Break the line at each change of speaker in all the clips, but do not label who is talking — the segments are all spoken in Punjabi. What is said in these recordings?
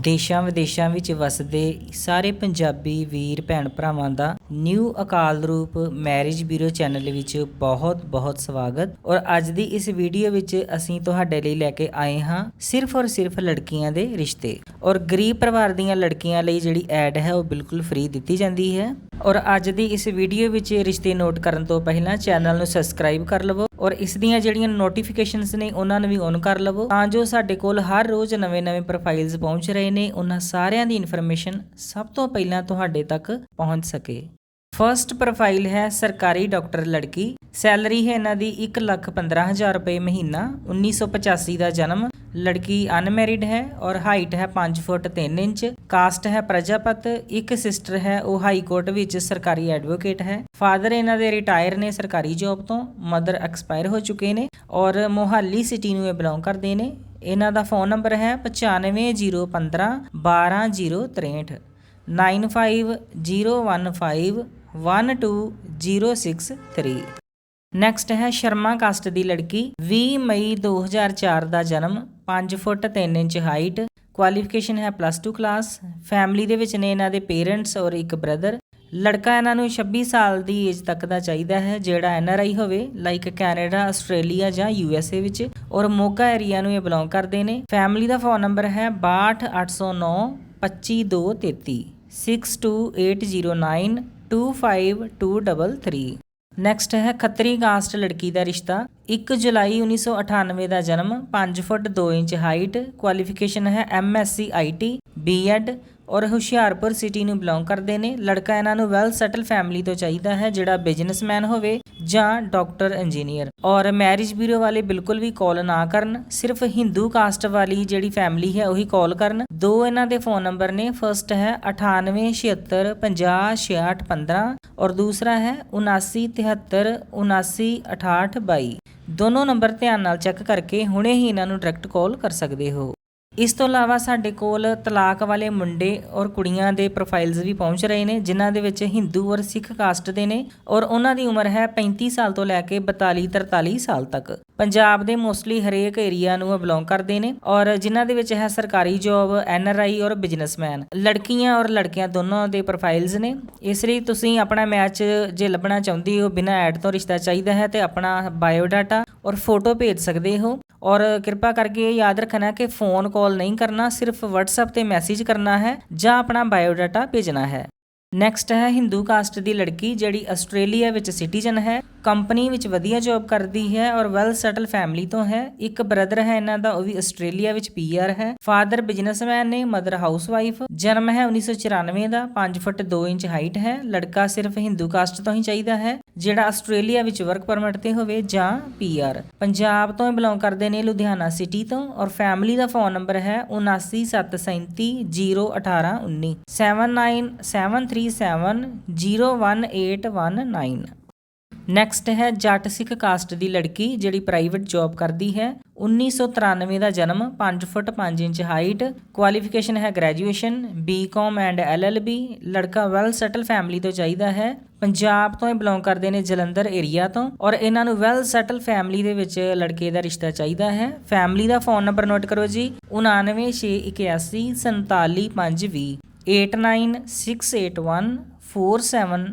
ਦੇਸ਼ਾਂ ਵਿਦੇਸ਼ਾਂ ਵਿੱਚ ਵਸਦੇ ਸਾਰੇ ਪੰਜਾਬੀ ਵੀਰ ਭੈਣ ਭਰਾਵਾਂ ਦਾ ਨਿਊ ਅਕਾਲ ਰੂਪ ਮੈਰਿਜ ਬਿਊਰੋ ਚੈਨਲ ਵਿੱਚ ਬਹੁਤ ਬਹੁਤ ਸਵਾਗਤ। ਔਰ ਅੱਜ ਦੀ ਇਸ ਵੀਡੀਓ ਵਿੱਚ ਅਸੀਂ ਤੁਹਾਡੇ ਲਈ ਲੈ ਕੇ ਆਏ ਹਾਂ ਸਿਰਫ ਔਰ ਸਿਰਫ ਲੜਕੀਆਂ ਦੇ ਰਿਸ਼ਤੇ। ਔਰ ਗਰੀਬ ਪਰਿਵਾਰ ਦੀਆਂ ਲੜਕੀਆਂ ਲਈ ਜਿਹੜੀ ਐਡ ਹੈ ਉਹ ਬਿਲਕੁਲ ਫ੍ਰੀ ਦਿੱਤੀ ਜਾਂਦੀ ਹੈ। ਔਰ ਅੱਜ ਦੀ ਇਸ ਵੀਡੀਓ ਵਿੱਚ ਰਿਸ਼ਤੇ ਨੋਟ ਕਰਨ ਤੋਂ ਪਹਿਲਾਂ ਚੈਨਲ ਨੂੰ ਸਬਸਕ੍ਰਾਈਬ ਕਰ ਲਵੋ ਔਰ ਇਸ ਦੀਆਂ ਜਿਹੜੀਆਂ ਨੋਟੀਫਿਕੇਸ਼ਨਸ ਨੇ ਉਹਨਾਂ ਨੂੰ ਵੀ ਔਨ ਕਰ ਲਵੋ ਤਾਂ ਜੋ ਸਾਡੇ ਕੋਲ ਹਰ ਰੋਜ਼ ਨਵੇਂ-ਨਵੇਂ ਪ੍ਰੋਫਾਈਲਸ ਪਹੁੰਚ ਰਹੇ ਨੇ, ਉਹਨਾਂ ਸਾਰਿਆਂ ਦੀ ਇਨਫੋਰਮੇਸ਼ਨ ਸਭ ਤੋਂ ਪਹਿਲਾਂ ਤੁਹਾਡੇ ਤੱਕ ਪਹੁੰਚ ਸਕੇ। ਫਰਸਟ ਪ੍ਰੋਫਾਈਲ ਹੈ ਸਰਕਾਰੀ ਡਾਕਟਰ ਲੜਕੀ। ਸੈਲਰੀ ਹੈ ਇਹਨਾਂ ਦੀ 115000 ਰੁਪਏ ਮਹੀਨਾ 1985 ਦਾ ਜਨਮ। ਲੜਕੀ ਅਨਮੈਰਿਡ ਹੈ ਔਰ ਹਾਈਟ ਹੈ 5 ਫੁੱਟ 3 ਇੰਚ। ਕਾਸਟ ਹੈ ਪ੍ਰਜਾਪਤ, ਇੱਕ ਸਿਸਟਰ ਹੈ, ਉਹ ਹਾਈ ਕੋਰਟ ਵਿੱਚ ਸਰਕਾਰੀ ਐਡਵੋਕੇਟ ਹੈ। ਫਾਦਰ ਇਹਨਾਂ ਦੇ ਰਿਟਾਇਰ ਨੇ ਸਰਕਾਰੀ ਜੌਬ ਤੋਂ, ਮਦਰ ਐਕਸਪਾਇਰ ਹੋ ਚੁੱਕੇ ਨੇ ਔਰ ਮੋਹਾਲੀ ਸਿਟੀ ਨੂੰ ਇਹ ਬਿਲੋਂਗ ਕਰਦੇ ਨੇ। ਇਹਨਾਂ ਦਾ ਫੋਨ ਨੰਬਰ ਹੈ 95015 12063 9501512063 ਨੈਕਸਟ ਹੈ ਸ਼ਰਮਾ ਕਾਸਟ ਦੀ ਲੜਕੀ 20 ਮਈ 2004 ਦਾ ਜਨਮ 5 ਫੁੱਟ 3 ਇੰਚ ਹਾਈਟ ਕੁਆਲੀਫਿਕੇਸ਼ਨ ਹੈ ਪਲੱਸ 2 ਕਲਾਸ ਫੈਮਿਲੀ ਦੇ ਵਿੱਚ ਨੇ ਇਹਨਾਂ ਦੇ ਪੇਰੈਂਟਸ ਔਰ ਇੱਕ ਬ੍ਰਦਰ ਲੜਕਾ ਇਹਨਾਂ ਨੂੰ 26 ਸਾਲ ਦੀ ਏਜ ਤੱਕ ਦਾ ਚਾਹੀਦਾ ਹੈ, ਜਿਹੜਾ ਐਨ ਆਰ ਆਈ ਹੋਵੇ ਲਾਈਕ ਕੈਨੇਡਾ ਆਸਟ੍ਰੇਲੀਆ ਜਾਂ ਯੂ ਐਸ ਏ ਵਿੱਚ। ਔਰ ਮੋਗਾ ਏਰੀਆ ਨੂੰ ਇਹ ਬਿਲੋਂਗ ਕਰਦੇ ਨੇ। ਫੈਮਿਲੀ ਦਾ ਫੋਨ ਨੰਬਰ ਹੈ 62809 25233 62809 25233 ਨੈਕਸਟ ਹੈ ਖੱਤਰੀ ਕਾਸਟ ਲੜਕੀ ਦਾ ਰਿਸ਼ਤਾ। 1 ਜੁਲਾਈ 1998 ਦਾ ਜਨਮ 5 ਫੁੱਟ 2 ਇੰਚ ਹਾਈਟ ਕੁਆਲੀਫਿਕੇਸ਼ਨ ਹੈ ਐਮਐਸਸੀ ਆਈਟੀ ਬੀਐਡ ਔਰ ਹੁਸ਼ਿਆਰਪੁਰ ਸਿਟੀ ਨੂੰ ਬਿਲੋਂਗ ਕਰਦੇ ਨੇ। ਲੜਕਾ ਇਹਨਾਂ ਨੂੰ ਵੈਲ ਸੈਟਲ ਫੈਮਿਲੀ ਤੋਂ ਚਾਹੀਦਾ ਹੈ, ਜਿਹੜਾ ਬਿਜ਼ਨਸਮੈਨ ਹੋਵੇ। ਜਾਂ ਡਾਕਟਰ, ਇੰਜੀਨੀਅਰ। ਔਰ ਮੈਰਿਜ ਬਿਊਰੋ ਵਾਲੇ ਬਿਲਕੁਲ ਵੀ ਕਾਲ ਨਾ ਕਰਨ, ਸਿਰਫ ਹਿੰਦੂ ਕਾਸਟ ਵਾਲੀ ਜਿਹੜੀ ਫੈਮਿਲੀ ਹੈ ਉਹੀ ਕਾਲ ਕਰਨ। ਦੋ ਇਹਨਾਂ ਦੇ ਫੋਨ ਨੰਬਰ ਨੇ ਫਰਸਟ ਹੈ 9876506615 ਔਰ ਦੂਸਰਾ ਹੈ 7973796822 ਦੋਨੋਂ ਨੰਬਰ ਧਿਆਨ ਨਾਲ ਚੈੱਕ ਕਰਕੇ ਹੁਣੇ ਹੀ ਇਹਨਾਂ ਨੂੰ ਡਾਇਰੈਕਟ ਕਾਲ ਕਰ ਸਕਦੇ ਹੋ। ਇਸ ਤੋਂ ਇਲਾਵਾ ਸਾਡੇ ਕੋਲ ਤਲਾਕ ਵਾਲੇ ਮੁੰਡੇ ਔਰ ਕੁੜੀਆਂ ਦੇ ਪ੍ਰੋਫਾਈਲਸ ਵੀ ਪਹੁੰਚ ਰਹੇ ਨੇ, ਜਿਨ੍ਹਾਂ ਦੇ ਵਿੱਚ ਹਿੰਦੂ ਔਰ ਸਿੱਖ ਕਾਸਟ ਦੇ ਨੇ ਔਰ ਉਹਨਾਂ ਦੀ ਉਮਰ ਹੈ 35 ਸਾਲ ਤੋਂ ਲੈ ਕੇ 42 43 ਸਾਲ ਤੱਕ। ਪੰਜਾਬ ਦੇ ਮੋਸਟਲੀ ਹਰੇਕ ਏਰੀਆ ਨੂੰ ਬਿਲੋਂਗ ਕਰਦੇ ਨੇ ਔਰ ਜਿਨ੍ਹਾਂ ਦੇ ਵਿੱਚ ਹੈ ਸਰਕਾਰੀ ਜੌਬ ਐਨ ਆਰ ਆਈ ਔਰ ਬਿਜ਼ਨਸਮੈਨ ਲੜਕੀਆਂ ਔਰ ਲੜਕਿਆਂ ਦੋਨੋਂ ਦੇ ਪ੍ਰੋਫਾਈਲਸ ਨੇ। ਇਸ ਲਈ ਤੁਸੀਂ ਆਪਣਾ ਮੈਚ ਜੇ ਲੱਭਣਾ ਚਾਹੁੰਦੇ ਹੋ, ਬਿਨਾਂ ਐਡ ਤੋਂ ਰਿਸ਼ਤਾ ਚਾਹੀਦਾ ਹੈ ਤੇ ਆਪਣਾ ਬਾਇਓ ਡਾਟਾ ਔਰ ਫੋਟੋ ਭੇਜ ਸਕਦੇ ਹੋ। ਔਰ ਕਿਰਪਾ ਕਰਕੇ ਇਹ ਯਾਦ ਰੱਖਣਾ ਕਿ ਫੋਨ ਕਾਲ ਨਹੀਂ ਕਰਨਾ ਸਿਰਫ WhatsApp ਤੇ ਮੈਸੇਜ ਕਰਨਾ ਹੈ ਜਾਂ ਆਪਣਾ ਬਾਇਓਡਾਟਾ ਭੇਜਣਾ ਹੈ। ਨੈਕਸਟ ਹੈ ਹਿੰਦੂ ਕਾਸਟ ਦੀ ਲੜਕੀ ਜਿਹੜੀ ਆਸਟ੍ਰੇਲੀਆ ਵਿੱਚ ਸਿਟੀਜ਼ਨ ਹੈ ਕੰਪਨੀ ਵਿੱਚ ਵਧੀਆ ਜੌਬ ਕਰਦੀ ਹੈ ਔਰ ਵੈਲ ਸੈਟਲ ਫੈਮਿਲੀ ਤੋਂ ਹੈ। ਇੱਕ ਬ੍ਰਦਰ ਹੈ ਇਹਨਾਂ ਦਾ, ਉਹ ਵੀ ਆਸਟ੍ਰੇਲੀਆ ਵਿੱਚ ਪੀਆਰ ਹੈ। ਫਾਦਰ ਬਿਜ਼ਨਸਮੈਨ ਨੇ ਮਦਰ ਹਾਊਸਵਾਈਫ ਜਨਮ ਹੈ 1994 ਦਾ 5 ਫੁੱਟ 2 ਇੰਚ ਹਾਈਟ ਹੈ। ਲੜਕਾ ਸਿਰਫ ਹਿੰਦੂ ਕਾਸਟ ਤੋਂ ਹੀ ਚਾਹੀਦਾ ਹੈ, ਜਿਹੜਾ ਆਸਟ੍ਰੇਲੀਆ ਵਿੱਚ ਵਰਕ ਪਰਮਿਟ ਤੇ ਹੋਵੇ ਜਾਂ ਪੀਆਰ ਪੰਜਾਬ ਤੋਂ ਬਿਲੋਂਗ ਕਰਦੇ ਨੇ ਲੁਧਿਆਣਾ ਸਿਟੀ ਤੋਂ ਔਰ ਫੈਮਿਲੀ ਦਾ ਫੋਨ ਨੰਬਰ ਹੈ 7973301819 7937301819 ਨੈਕਸਟ ਹੈ ਜੱਟ ਸਿੱਖ ਕਾਸਟ ਦੀ ਲੜਕੀ, ਜਿਹੜੀ ਪ੍ਰਾਈਵੇਟ ਜੌਬ ਕਰਦੀ ਹੈ। 1993 ਦਾ ਜਨਮ 5 ਫੁੱਟ 5 ਇੰਚ ਹਾਈਟ ਕੁਆਲੀਫਿਕੇਸ਼ਨ ਹੈ ਗ੍ਰੈਜੂਏਸ਼ਨ ਬੀਕਾਮ ਐਂਡ ਐਲਐਲਬੀ ਲੜਕਾ ਵੈਲ ਸੈਟਲ ਫੈਮਿਲੀ ਤੋਂ ਚਾਹੀਦਾ ਹੈ। ਪੰਜਾਬ ਤੋਂ ਇਹ ਬਿਲੋਂਗ ਕਰਦੇ ਨੇ ਜਲੰਧਰ ਏਰੀਆ ਤੋਂ। ਔਰ ਇਹਨਾਂ ਨੂੰ ਵੈਲ ਸੈਟਲ ਫੈਮਿਲੀ ਦੇ ਵਿੱਚ ਲੜਕੇ ਦਾ ਰਿਸ਼ਤਾ ਚਾਹੀਦਾ ਹੈ। ਫੈਮਿਲੀ ਦਾ ਫੋਨ ਨੰਬਰ ਨੋਟ ਕਰੋ ਜੀ। Eight nine six eight one four seven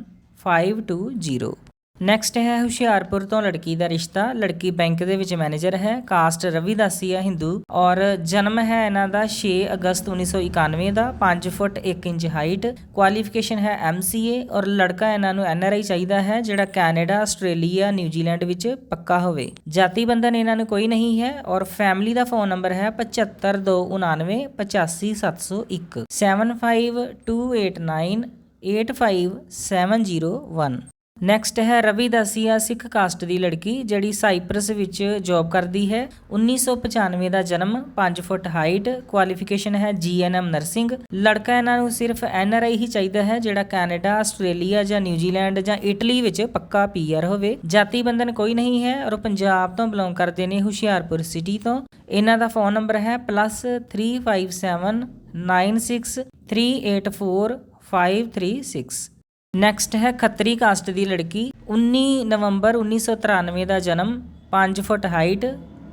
five two zero next ਹੈ ਹੁਸ਼ਿਆਰਪੁਰ ਤੋਂ ਲੜਕੀ ਦਾ ਰਿਸ਼ਤਾ। ਲੜਕੀ ਬੈਂਕ ਦੇ ਵਿੱਚ ਮੈਨੇਜਰ ਹੈ। ਕਾਸਟ ਰਵਿਦਾਸੀ ਹੈ, ਹਿੰਦੂ। ਔਰ ਜਨਮ ਹੈ ਇਹਨਾਂ ਦਾ 6 ਅਗਸਤ 1991 ਦਾ 5 ਫੁੱਟ 1 ਇੰਚ ਹਾਈਟ ਕੁਆਲੀਫਿਕੇਸ਼ਨ ਹੈ MCA ਔਰ ਲੜਕਾ ਇਹਨਾਂ ਨੂੰ NRI ਚਾਹੀਦਾ ਹੈ, ਜਿਹੜਾ ਕੈਨੇਡਾ, ਆਸਟ੍ਰੇਲੀਆ ਨਿਊਜ਼ੀਲੈਂਡ ਵਿੱਚ ਪੱਕਾ ਹੋਵੇ। ਜਾਤੀ ਬੰਧਨ ਇਹਨਾਂ ਨੂੰ ਕੋਈ ਨਹੀਂ ਹੈ ਔਰ ਫੈਮਿਲੀ ਦਾ ਫੋਨ ਨੰਬਰ ਹੈ 7529 85701 7528985701 ਨੈਕਸਟ ਹੈ ਰਵੀ ਦਾਸੀਆ ਸਿੱਖ ਕਾਸਟ ਦੀ ਲੜਕੀ, ਜਿਹੜੀ ਸਾਈਪਰਸ ਵਿੱਚ ਜੌਬ ਕਰਦੀ ਹੈ। 1995 ਦਾ ਜਨਮ 5 ਫੁੱਟ ਹਾਈਟ ਕੁਆਲੀਫਿਕੇਸ਼ਨ ਹੈ ਜੀਐਨਐਮ ਨਰਸਿੰਗ ਲੜਕਾ ਇਹਨਾਂ ਨੂੰ ਸਿਰਫ ਐਨਆਰਆਈ ਹੀ ਚਾਹੀਦਾ ਹੈ, ਜਿਹੜਾ ਕੈਨੇਡਾ, ਆਸਟ੍ਰੇਲੀਆ ਜਾਂ ਨਿਊਜ਼ੀਲੈਂਡ ਜਾਂ ਇਟਲੀ ਵਿੱਚ ਪੱਕਾ ਪੀਆਰ ਹੋਵੇ। ਜਾਤੀ ਬੰਧਨ ਕੋਈ ਨਹੀਂ ਹੈ ਔਰ ਪੰਜਾਬ ਤੋਂ ਬਿਲੋਂਗ ਕਰਦੇ ਨੇ ਹੁਸ਼ਿਆਰਪੁਰ ਸਿਟੀ ਤੋਂ। ਇਹਨਾਂ ਦਾ ਫੋਨ ਨੰਬਰ ਹੈ +357963845536 ਨੈਕਸਟ ਹੈ ਖੱਤਰੀ ਕਾਸਟ ਦੀ ਲੜਕੀ। 19 ਨਵੰਬਰ 1993 ਦਾ ਜਨਮ 5 ਫੁੱਟ ਹਾਈਟ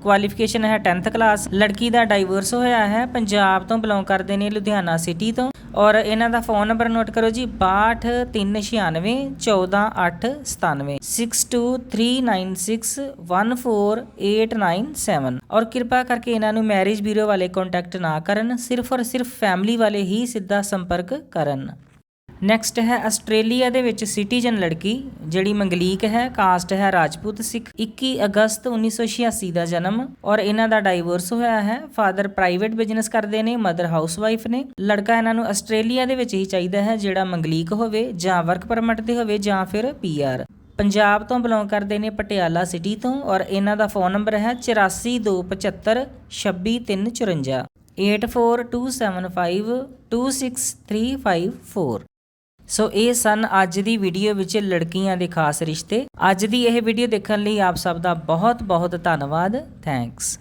ਕੁਆਲੀਫਿਕੇਸ਼ਨ ਹੈ 10th ਕਲਾਸ ਲੜਕੀ ਦਾ ਡਾਈਵੋਰਸ ਹੋਇਆ ਹੈ, ਪੰਜਾਬ ਤੋਂ ਬਿਲੋਂਗ ਕਰਦੇ ਨੇ ਲੁਧਿਆਣਾ ਸਿਟੀ ਤੋਂ। ਔਰ ਇਹਨਾਂ ਦਾ ਫੋਨ ਨੰਬਰ ਨੋਟ ਕਰੋ ਜੀ 6296 14897 6239614897 ਔਰ ਕਿਰਪਾ ਕਰਕੇ ਇਹਨਾਂ ਨੂੰ ਮੈਰਿਜ ਬਿਊਰੋ ਵਾਲੇ ਕੰਟੈਕਟ ਨਾ ਕਰਨ, ਸਿਰਫ ਔਰ ਸਿਰਫ ਫੈਮਿਲੀ ਵਾਲੇ ਹੀ ਸਿੱਧਾ ਸੰਪਰਕ ਕਰਨ। ਨੈਕਸਟ ਹੈ ਆਸਟ੍ਰੇਲੀਆ ਦੇ ਵਿੱਚ ਸਿਟੀਜ਼ਨ ਲੜਕੀ, ਜਿਹੜੀ ਮੰਗਲੀਕ ਹੈ ਕਾਸਟ ਹੈ ਰਾਜਪੂਤ ਸਿੱਖ। 21 ਅਗਸਤ 1986 ਦਾ ਜਨਮ ਔਰ ਇਹਨਾਂ ਦਾ ਡਾਈਵੋਰਸ ਹੋਇਆ ਹੈ। ਫਾਦਰ ਪ੍ਰਾਈਵੇਟ ਬਿਜ਼ਨਸ ਕਰਦੇ ਨੇ ਮਦਰ ਹਾਊਸਵਾਈਫ ਨੇ। ਲੜਕਾ ਇਹਨਾਂ ਨੂੰ ਆਸਟ੍ਰੇਲੀਆ ਦੇ ਵਿੱਚ ਹੀ ਚਾਹੀਦਾ ਹੈ, ਜਿਹੜਾ ਮੰਗਲੀਕ ਹੋਵੇ, ਜਾਂ ਵਰਕ ਪਰਮਿਟ ਤੇ ਹੋਵੇ, ਜਾਂ ਫਿਰ ਪੀਆਰ ਪੰਜਾਬ ਤੋਂ ਬਿਲੋਂਗ ਕਰਦੇ ਨੇ ਪਟਿਆਲਾ ਸਿਟੀ ਤੋਂ ਔਰ ਇਹਨਾਂ ਦਾ ਫੋਨ ਨੰਬਰ ਹੈ 8425 26354 8427526354 ਸੋ ਇਹ ਸਨ ਅੱਜ ਦੀ ਵੀਡੀਓ ਵਿੱਚ ਲੜਕੀਆਂ ਦੇ ਖਾਸ ਰਿਸ਼ਤੇ। ਅੱਜ ਦੀ ਇਹ ਵੀਡੀਓ ਦੇਖਣ ਲਈ ਆਪ ਸਭ ਦਾ ਬਹੁਤ ਬਹੁਤ ਧੰਨਵਾਦ। ਥੈਂਕਸ